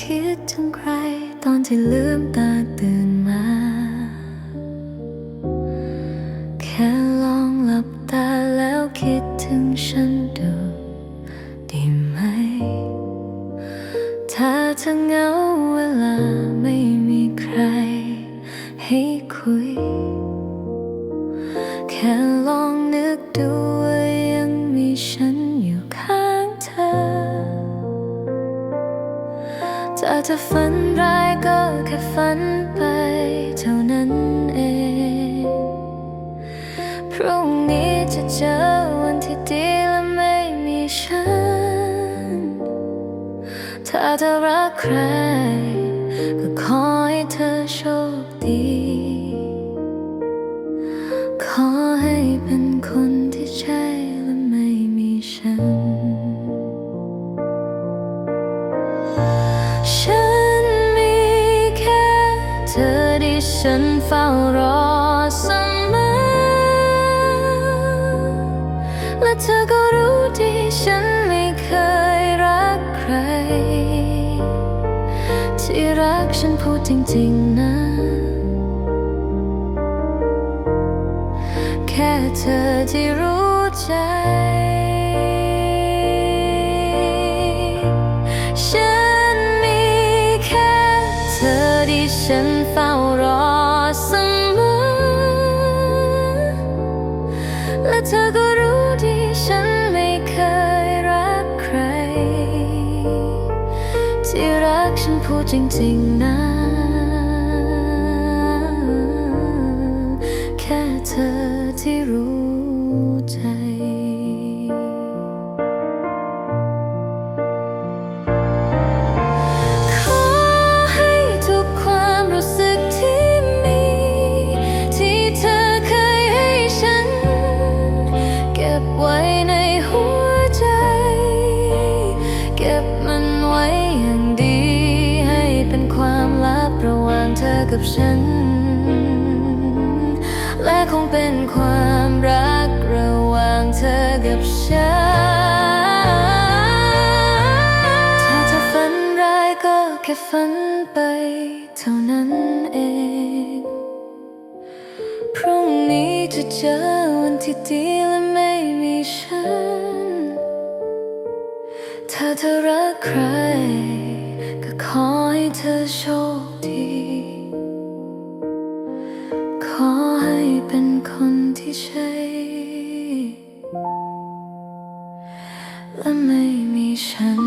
คิดถึงใคร ตอนที่ลืมตาตื่นมา แค่ลองหลับตาแล้วคิดถึงฉันดูดีไหม ถ้าเธอเหงาเวลาไม่มีใครให้คุย แค่ลองนึกดู จะฝันร้ายก็แค่ฝันไปเท่านั้นเอง พรุ่งนี้จะเจอวันที่ดีและไม่มีฉัน ถ้าเธอรักใคร เฝ้ารอเสมอและเธอก็รู้ดีฉันไม่เคยรักใคร ที่รักฉันพูดจริงๆนะ แค่เธอที่รู้ใจฉันมีแค่เธอที่ฉันเฝ้ารอ ฉันพูดจริงๆนะ กับฉัน และคงเป็นความรักระหว่างเธอกับฉัน ถ้าเธอฝันร้ายก็แค่ฝันไปเท่านั้นเอง พรุ่งนี้จะเจอวันที่ดีและไม่มีฉัน ถ้าเธอรักใครก็ขอให้เธอโชคดี เป็นคนที่ใช่ และไม่มีฉัน